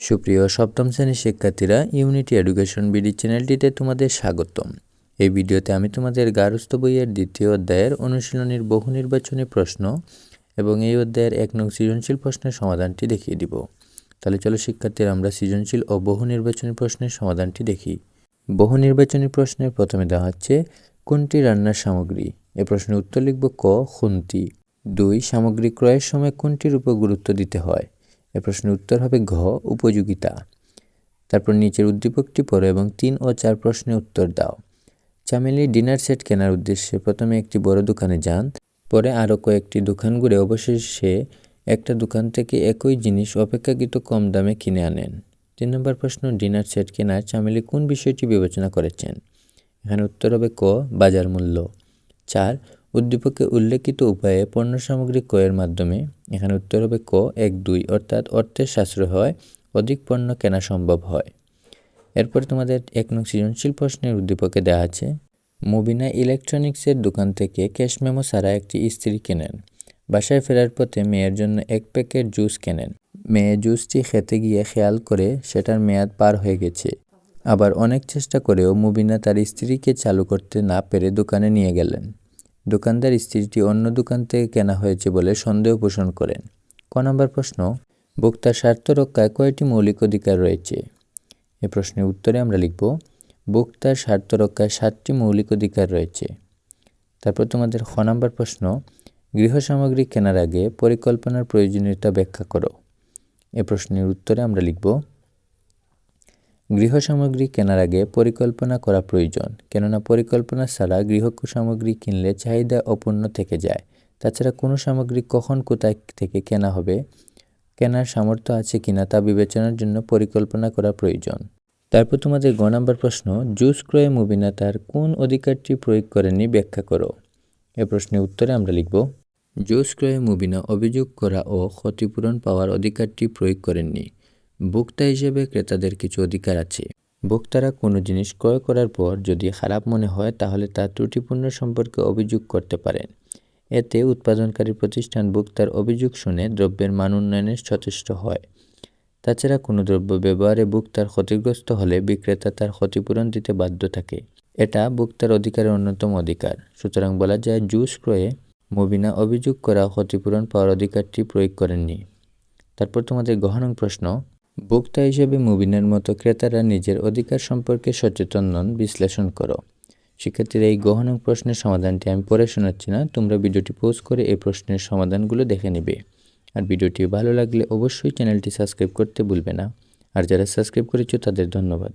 সুপ্রিয়, সপ্তম শ্রেণির শিক্ষার্থীরা ইউনিটি এডুকেশন বিডি চ্যানেলটিতে তোমাদের স্বাগতম। এই ভিডিওতে আমি তোমাদের গার্হস্থ্য বইয়ের দ্বিতীয় অধ্যায়ের অনুশীলনীর বহু নির্বাচনী প্রশ্ন এবং এই অধ্যায়ের এক নং সৃজনশীল প্রশ্নের সমাধানটি দেখিয়ে দিব। তাহলে চলো শিক্ষার্থীরা, আমরা সৃজনশীল ও বহু নির্বাচনী প্রশ্নের সমাধানটি দেখি। বহু নির্বাচনী প্রশ্নের প্রথমে দেওয়া হচ্ছে, কোনটি রান্নার সামগ্রী? এ প্রশ্নের উত্তর লিখব ক, খুন্তি। দুই, সামগ্রী ক্রয়ের সময় কোনটির উপর গুরুত্ব দিতে হয়? এ প্রশ্নের উত্তর হবে ঘ, উপযোগিতা। তারপর নিচের উদ্দীপকটি পড়ো এবং তিন ও চার প্রশ্নের উত্তর দাও। চামেলি ডিনার সেট কেনার উদ্দেশ্যে প্রথমে একটি বড় দোকানে যান, পরে আরও কয়েকটি দোকান ঘুরে অবশেষে একটা দোকান থেকে একই জিনিস অপেক্ষাকৃত কম দামে কিনে আনেন। তিন নম্বর প্রশ্ন, ডিনার সেট কেনার চামেলি কোন বিষয়টি বিবেচনা করেছেন? এখানে উত্তর হবে ক, বাজার মূল্য। চার উদ্দীপকে উল্লেখিত উপায়ে পণ্য সামগ্রী ক্রয়ের মাধ্যমে এখানে উত্তর হবে ক, এক, দুই, অর্থাৎ অর্থের সাশ্রয় হয়, অধিক পণ্য কেনা সম্ভব হয়। এরপর তোমাদের এক নং সৃজনশীল প্রশ্নের উদ্দীপকে দেওয়া আছে, মুবিনা ইলেকট্রনিক্সের দোকান থেকে ক্যাশ মেমো ছাড়া একটি ইস্ত্রি কেনেন। বাসায় ফেরার পথে মেয়ের জন্য এক প্যাকেট জুস কেনেন। মেয়ে জুসটি খেতে গিয়ে খেয়াল করে সেটার মেয়াদ পার হয়ে গেছে। আবার অনেক চেষ্টা করেও মুবিনা তার স্ত্রীকে চালু করতে না পেরে দোকানে নিয়ে গেলেন। দোকানদার স্ত্রীটি অন্য দোকান থেকে কেনা হয়েছে বলে সন্দেহ পোষণ করেন। ক নম্বর প্রশ্ন, ভোক্তার স্বার্থ রক্ষায় কয়টি মৌলিক অধিকার রয়েছে? এ প্রশ্নের উত্তরে আমরা লিখব, ভোক্তার স্বার্থ রক্ষায় সাতটি মৌলিক অধিকার রয়েছে। তারপর তোমাদের খ নম্বর প্রশ্ন, গৃহ সামগ্রী কেনার আগে পরিকল্পনার প্রয়োজনীয়তা ব্যাখ্যা করো। এ প্রশ্নের উত্তরে আমরা লিখব গৃহ সামগ্রী কেনার আগে পরিকল্পনা করা প্রয়োজন, কেননা পরিকল্পনা ছাড়া গৃহ সামগ্রী কিনলে চাহিদা অপূর্ণ থেকে যায়। তাছাড়া কোনো সামগ্রী কখন কোথায় থেকে কেনা হবে, কেনার সামর্থ্য আছে কিনা তা বিবেচনার জন্য পরিকল্পনা করা প্রয়োজন। তারপর তোমাদের গ নম্বর প্রশ্ন, জুস ক্রয়ে মুবিনা তার কোন অধিকারটি প্রয়োগ করেনি ব্যাখ্যা করো। এ প্রশ্নের উত্তরে আমরা লিখব, জুস ক্রয়ে মুবিনা অভিযোগ করা ও ক্ষতিপূরণ পাওয়ার অধিকারটি প্রয়োগ করেননি। ভোক্তা হিসেবে ক্রেতাদের কিছু অধিকার আছে। ভোক্তারা কোনো জিনিস ক্রয় করার পর যদি খারাপ মনে হয়, তাহলে তা ত্রুটিপূর্ণ সম্পর্কে অভিযোগ করতে পারেন। এতে উৎপাদনকারী প্রতিষ্ঠান ভোক্তার অভিযোগ শুনে দ্রব্যের মান উন্নয়নে সচেষ্ট হয়। তাছাড়া কোনো দ্রব্য ব্যবহারে ভোক্তার ক্ষতিগ্রস্ত হলে বিক্রেতা তার ক্ষতিপূরণ দিতে বাধ্য থাকে। এটা ভোক্তার অধিকারের অন্যতম অধিকার। সুতরাং বলা যায়, জুস ক্রয়ে মুবিনা অভিযোগ করা ক্ষতিপূরণ পাওয়ার অধিকারটি প্রয়োগ করেননি। তারপর তোমাদের গহনং প্রশ্ন ভোক্তা হিসেবে মুবিনের মতো ক্রেতারা নিজের অধিকার সম্পর্কে সচেতন নন, বিশ্লেষণ করো। শিক্ষার্থীরা এই গহনক প্রশ্নের সমাধানটি আমি পরে শোনাচ্ছি না, তোমরা ভিডিওটি পোস্ট করে এই প্রশ্নের সমাধানগুলো দেখে নেবে। আর ভিডিওটি ভালো লাগলে অবশ্যই চ্যানেলটি সাবস্ক্রাইব করতে ভুলবে না। আর যারা সাবস্ক্রাইব করেছ তাদের ধন্যবাদ।